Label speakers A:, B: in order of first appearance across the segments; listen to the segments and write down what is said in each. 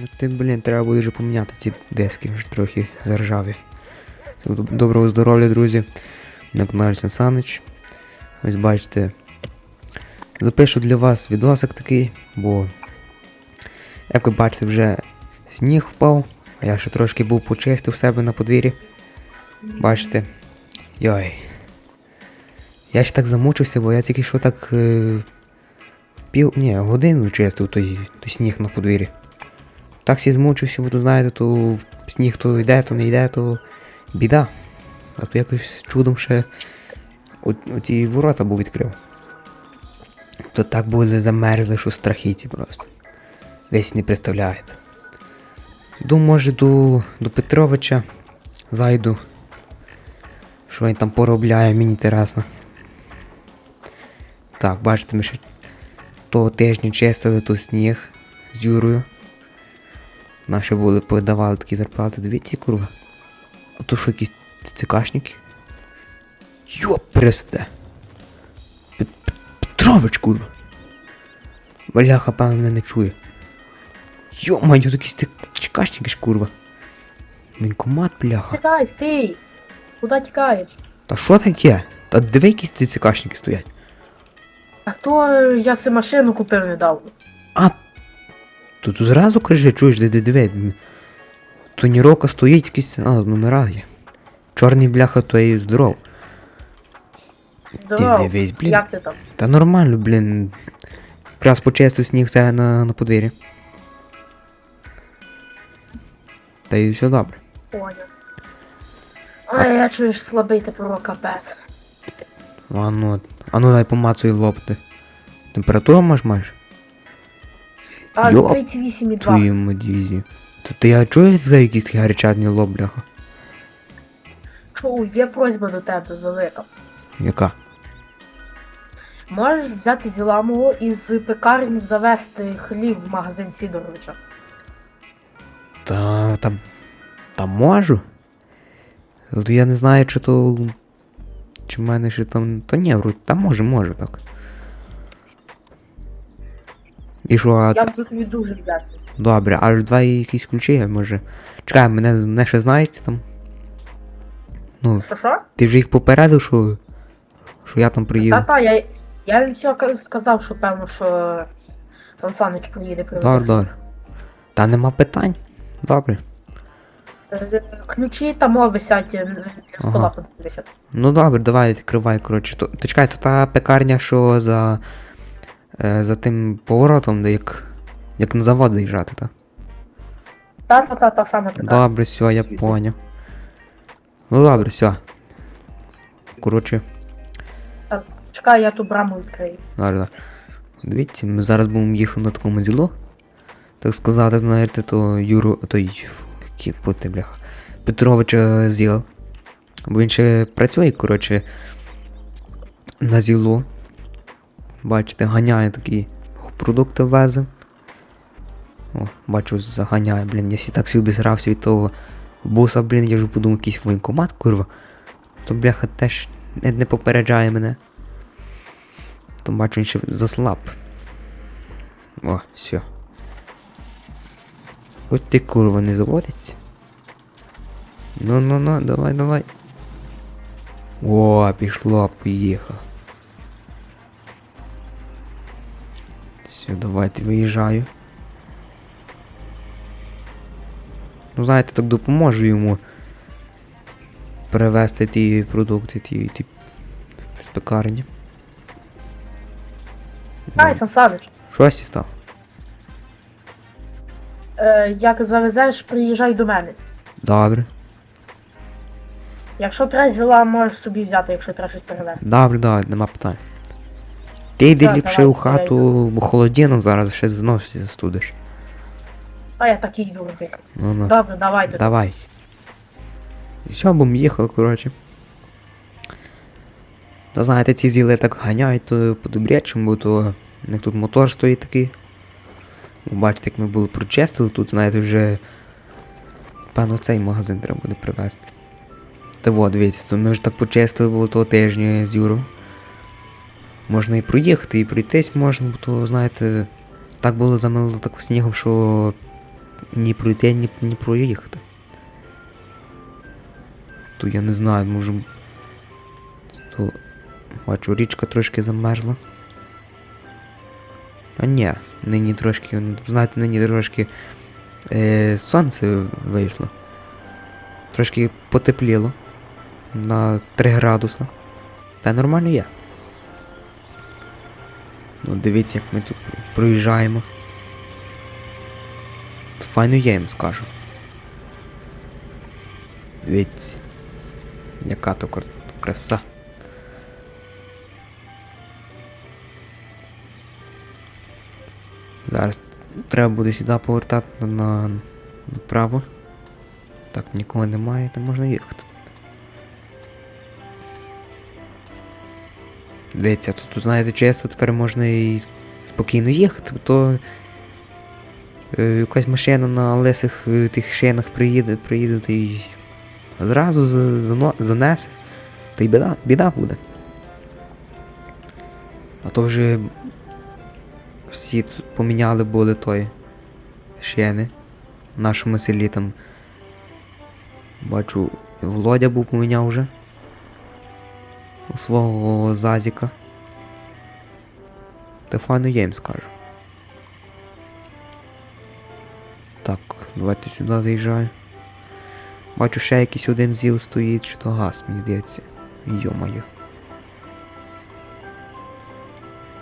A: Ну ти, блін, треба буде вже поміняти ці диски, вже трохи заржаві. Доброго здоров'я, друзі. На каналі Сан Санич. Ось бачите. Запишу для вас відосик такий, бо, як ви бачите, вже сніг впав, а я ще трошки був почистив себе на подвір'ї. Бачите. Йой. Я ж так замучився, бо я тільки що так. Е, пів. Ні, годину чистив той, той сніг на подвір'ї. Так всі змучився, бо то знаєте, то сніг то йде, то не йде, то біда. А то якось чудом ще оці ворота був відкрив. То так були замерзли, що страхіті просто. Весь не представляєте. Думаю, може до, до Петровича зайду. Що він там поробляє, мені інтересно. Так, бачите, ми ще того тижня чистили тут сніг з Юрою. Наші були подавали такі зарплати, дивіться, курва. А то що якісь цикашники? Йоп, престе. Петрович, курва. Бляха, певно, мене не чує. Йо-маю, якісь цикашники ж, курва. Вінкомат, бляха.
B: Тікай, стій! Куди тікаєш?
A: Та що таке? Та диви, якісь ці цикашники стоять.
B: А то я си машину купив недавно.
A: Тут зразу кажи, чуєш, де, диви. Тоніровка стоїть якісь. А, номера є. Чорний бляха, то і здоров.
B: Здорово.
A: дивись, блін.
B: Як ти там?
A: Та нормально, блін. Якраз почистив сніг все на, на подвір'ї. Та й все добре.
B: Поняв. Ой, я чуєш слабий тепер капець.
A: А ну, а ну дай помацуй лоб ти. Температуру маєш маєш?
B: А,
A: Йоп,
B: 38,2.
A: Твою медвізію. Та ти я чую тебе якийсь такий гарячатний лоб, бляха.
B: Чу, є просьба до тебе велика.
A: Яка?
B: Можеш взяти зіламову і з пекарні завести хліб в магазин Сідоровича.
A: Та. та. Та можу. От я не знаю, чи то. Чи в мене ще там. Та ні, вроді, та може, може так. І що.
B: Я буду тобі дуже вдячний.
A: Добре, а два якісь ключі, може. Чекай, мене, мене ще знаєте там. Ну,
B: Що що?
A: ти вже їх попередив, що. Що я там приїду.
B: Та-та, я, я все сказав, що певно, що Сан Санич приїде привезе.
A: Добре, добре. Та нема питань. Добре.
B: Е, Ключі там висять е, для стола
A: Ага. Ну добре, давай відкривай, коротше. То, то чекай, то та пекарня, що за. Е, за тим поворотом, де як. Як на завод заїжджати, так?
B: Та та та та саме така.
A: Добре, все, я поняв. Ну добре, все. Коротше,
B: Чекай, я ту браму відкрию.
A: добре, добре. Дивіться, ми зараз будемо їхати на такому зіло. Так сказати, знаєте, то Юру. той. Які пути, бляха. Петровича зіл. Бо він ще працює, коротше. На зіло. Бачите, ганяє такі продукти везе. О, бачу, заганяє, блін, я сі так собі згрався від того буса, блін, я вже подумав, якийсь воєнкомат, курва. То бляха теж не, не попереджає мене. То бачу, він ще заслаб. О, все. Хоч ти курва не заводиться. Ну ну ну, давай, давай. О, пішло, поїхав. Давайте виїжджаю. Ну, знаєте, так допоможу йому перевезти ті продукти, ті, ті з пекарні.
B: Чекай, Сан Санич.
A: Щось і стало.
B: Е, як завезеш, приїжджай до мене.
A: Добре.
B: Якщо треба зіла, можеш собі взяти, якщо треба щось перевезти.
A: Добре, добре, нема питань. Ти йди
B: Так,
A: ліпше
B: давай,
A: у хату, бо холодіно зараз ще знов всі застудиш.
B: А я так і йду.
A: Ну ну.
B: Добре, давай тоді.
A: Давай. І все, будемо їхали, коротше. Та знаєте, ці зіли так ганяють, то по-добрячому, бо то у них тут мотор стоїть такий. Ви бачите, як ми були прочистили, тут, знаєте, вже. Певно, цей магазин треба буде привезти. Та от, дивіться, то ми вже так почистили було того тижня з Юрою. Можна і проїхати, і пройтись можна, то, знаєте, так було замило так снігом, що ні пройти, ні, ні проїхати. То я не знаю, може. То бачу, річка трошки замерзла. А ні, нині трошки, знаєте, нині трошки е, сонце вийшло. Трошки потепліло на 3 градуса. Та нормально є. Ну, дивіться, як ми тут проїжджаємо. Тут Файно я їм скажу. Дивіться. Яка то краса. Зараз треба буде сюди повертати на направо. Так, нікого немає, не можна їхати. Дивіться, тут, знаєте, чесно, тепер можна і спокійно їхати, то е, якась машина на лисих е, тих шинах приїде, приїде та зразу за- занесе, та й біда, біда буде. А то вже всі тут поміняли були той шини в нашому селі там. Бачу, Володя був поміняв вже. Свого зазіка. Та файно я їм скажу. Так, давайте сюди заїжджаю. Бачу, ще якийсь один зіл стоїть, чи то газ, мені здається. Йо-моє.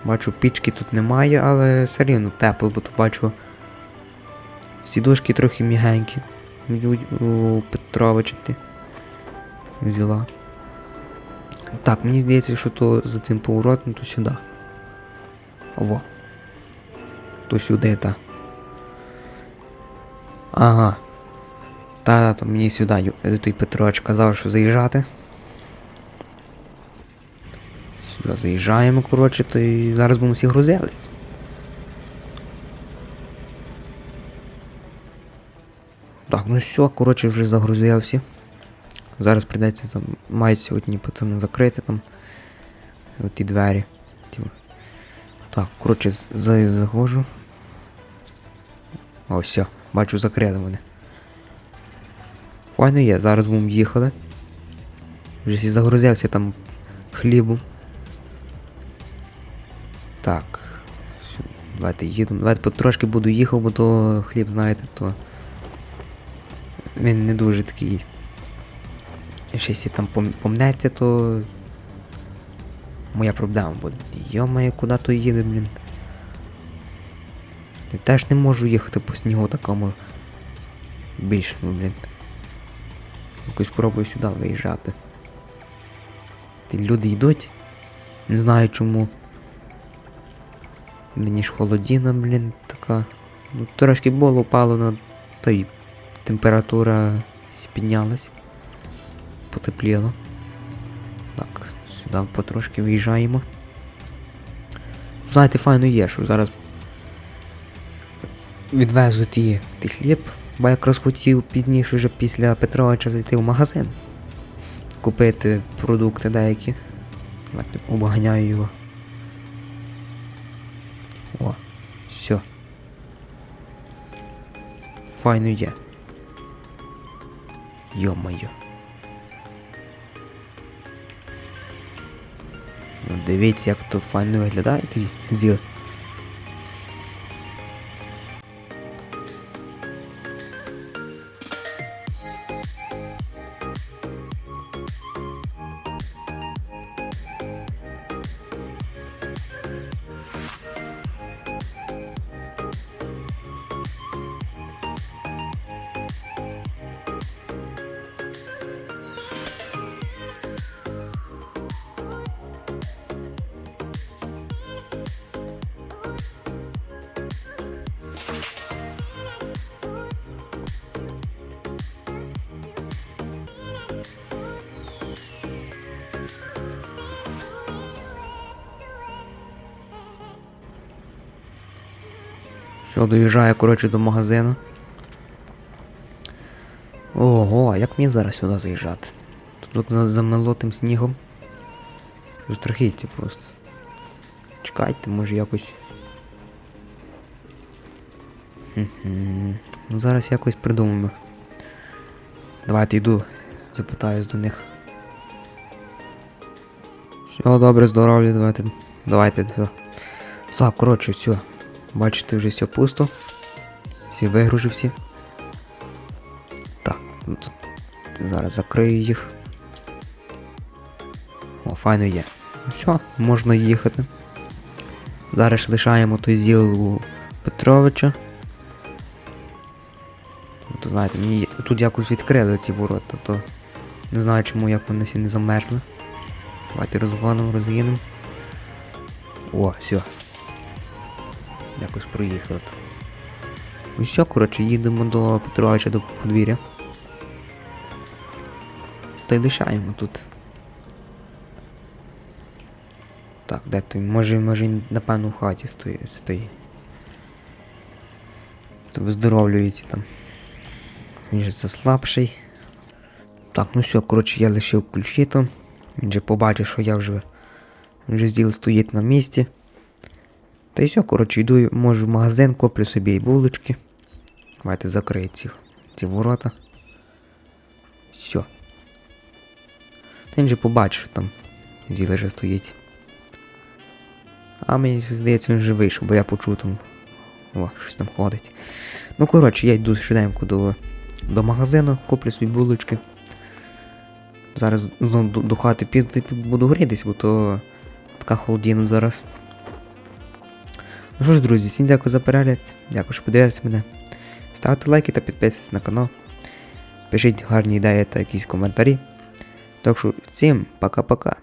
A: Бачу, пічки тут немає, але все рівно тепло, бо то бачу. Сідушки трохи мігенькі. Ю- У Петровича ти взяла. Так, мені здається, що то за цим поворотом, то сюди. Во. То сюди, та. Ага. Та, то мені сюди е, той Петрович казав, що заїжджати. Сюди заїжджаємо, коротше, то і зараз будемо всі грузились. Так, ну все, коротше, вже загрузили всі. Зараз прийдеться там, мають сьогодні пацани закрити там. От ті двері. Так, коротше, за- заходжу. О, все, бачу, закрили вони. Файно є, зараз будемо їхали. Вже всі загрузився там хлібом. Так. Давайте їдемо. Давайте потрошки буду їхав, бо то хліб, знаєте, то. Він не дуже такий. Якщо сі там помнеться, то. Моя проблема буде. Йомає, куди то їде, блін. Я теж не можу їхати по снігу такому. Більшому, блін. Якось спробую сюди виїжджати. Ті люди йдуть. Не знаю чому. Мені ж холодіна, блін, така. Ну, трошки було упало на той температура піднялась. Потепліло. Так, сюди потрошки виїжджаємо. Знаєте, файно є, що зараз відвезу ті, ті хліб, бо я якраз хотів пізніше вже після Петровича зайти в магазин. Купити продукти деякі. Давайте обганяю його. О, все. Файно є. Йо-моє. Дивіться, як то файно виглядає такий зіл. Все, доїжджаю, коротше, до магазину. Ого, а як мені зараз сюди заїжджати? Тут за- замело тим снігом. Страхіття просто. Чекайте, може якось. Ну зараз якось придумаємо. Давайте йду, запитаюсь до них. Все, добре, здоров'я, давайте. Давайте, все. Так, коротше, все. Бачите, вже все пусто. Всі вигружі всі. Так, ну, зараз закрию їх. О, файно є. Все, можна їхати. Зараз лишаємо той зіл у Петровича. Ну, То знаєте, мені тут якось відкрили ці ворота, то не знаю чому як вони всі не замерзли. Давайте розгонимо, розгинемо. О, все. Якось проїхали там. Ну все, коротше, їдемо до Петровича до подвір'я. Та й лишаємо тут. Так, де той? Може, може, він, напевно, в хаті стоїть. стоїть. То виздоровлюється там. Він же заслабший. Так, ну все, коротше, я лишив ключі там. Він же побачив, що я вже. Вже зділ стоїть на місці. Та й все, коротше, йду, може в магазин, куплю собі і булочки. Давайте закрию ці, ці ворота. Все. Та він же побачив, що там зіле вже стоїть. А мені здається, він вже вийшов, бо я почув там. О, щось там ходить. Ну, коротше, я йду швиденько до, до магазину, куплю собі булочки. Зараз знову до, до хати піду буду грітись, бо то така холодіна зараз. Ну що ж, друзі, всім дякую за перегляд. Дякую, що подивилися мене. Ставте лайки та підписуйтесь на канал. Пишіть гарні ідеї та якісь коментарі. Так що всім пока-пока.